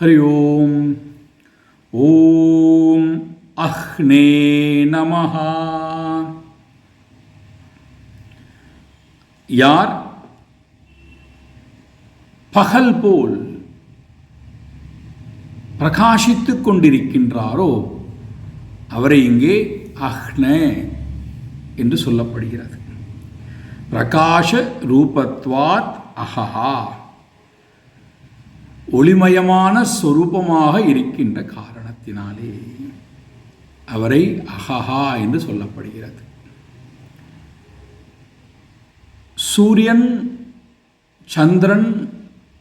हरि ओम ஓம் அஹ்னே நமஹ யார் பகல் போல் பிரகாசித்துக் கொண்டிருக்கின்றாரோ அவரை இங்கே அஹ்ன என்று சொல்லப்படுகிறது பிரகாஷ ரூபத்வாத் அஹஹா ஒளிமயமான சொரூபமாக இருக்கின்ற காரணத்தினாலே அவரை அஹஹா என்று சொல்லப்படுகிறது. சூரியன் சந்திரன்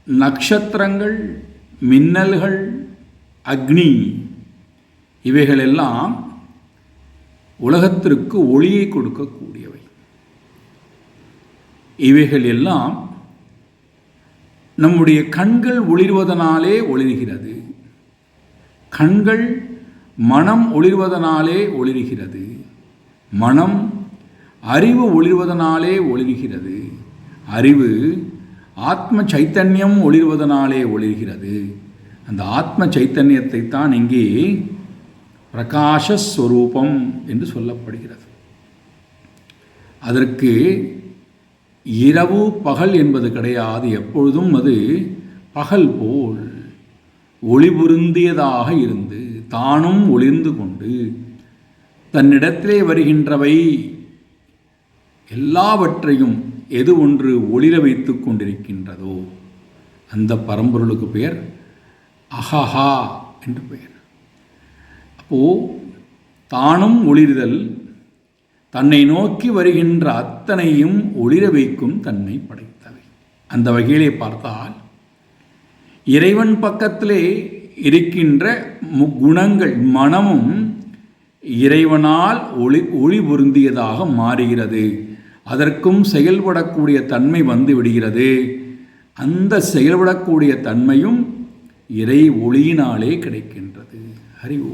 நட்சத்திரங்கள் மின்னல்கள் அக்னி இவைகளெல்லாம் உலகத்திற்கு ஒளியை கொடுக்கக்கூடியவை. இவைகள் எல்லாம் நம்முடைய கண்கள் ஒளிர்வதனாலே ஒளிர்கிறது. கண்கள் மனம் ஒளிர்வதனாலே ஒளிர்கிறது. மனம் அறிவு ஒளிர்வதனாலே ஒளிர்கிறது. அறிவு ஆத்ம சைத்தன்யம் ஒளிர்வதனாலே ஒளிர்கிறது. அந்த ஆத்ம சைத்தன்யத்தை தான் இங்கே பிரகாஷஸ்வரூபம் என்று சொல்லப்படுகிறது. அதற்கு இரவு பகல் என்பது கிடையாது எப்பொழுதும் அது பகல் போல். ஒளிபுருந்தியதாக இருந்து தானும் ஒளிர்ந்து கொண்டு தன்னிடத்திலே வருகின்றவை எல்லாவற்றையும் எது ஒன்று ஒளிர வைத்து கொண்டிருக்கின்றதோ அந்த பரம்பொருளுக்கு பெயர் அஹஹா என்று பெயர். அப்போது தானும் ஒளிர்தல் தன்னை நோக்கி வருகின்ற அத்தனையும் ஒளிர வைக்கும் தன்னை படைத்தவை. அந்த வகையிலே பார்த்தால் இறைவன் பக்கத்திலே இருக்கின்ற குணங்கள் மனமும் இறைவனால் ஒளி ஒளி பொருந்தியதாக மாறுகிறது. அதற்கும் செயல்படக்கூடிய தன்மை வந்து விடுகிறது. அந்த செயல்படக்கூடிய தன்மையும் இறை ஒளியினாலே கிடைக்கின்றது. ஹரி ஓ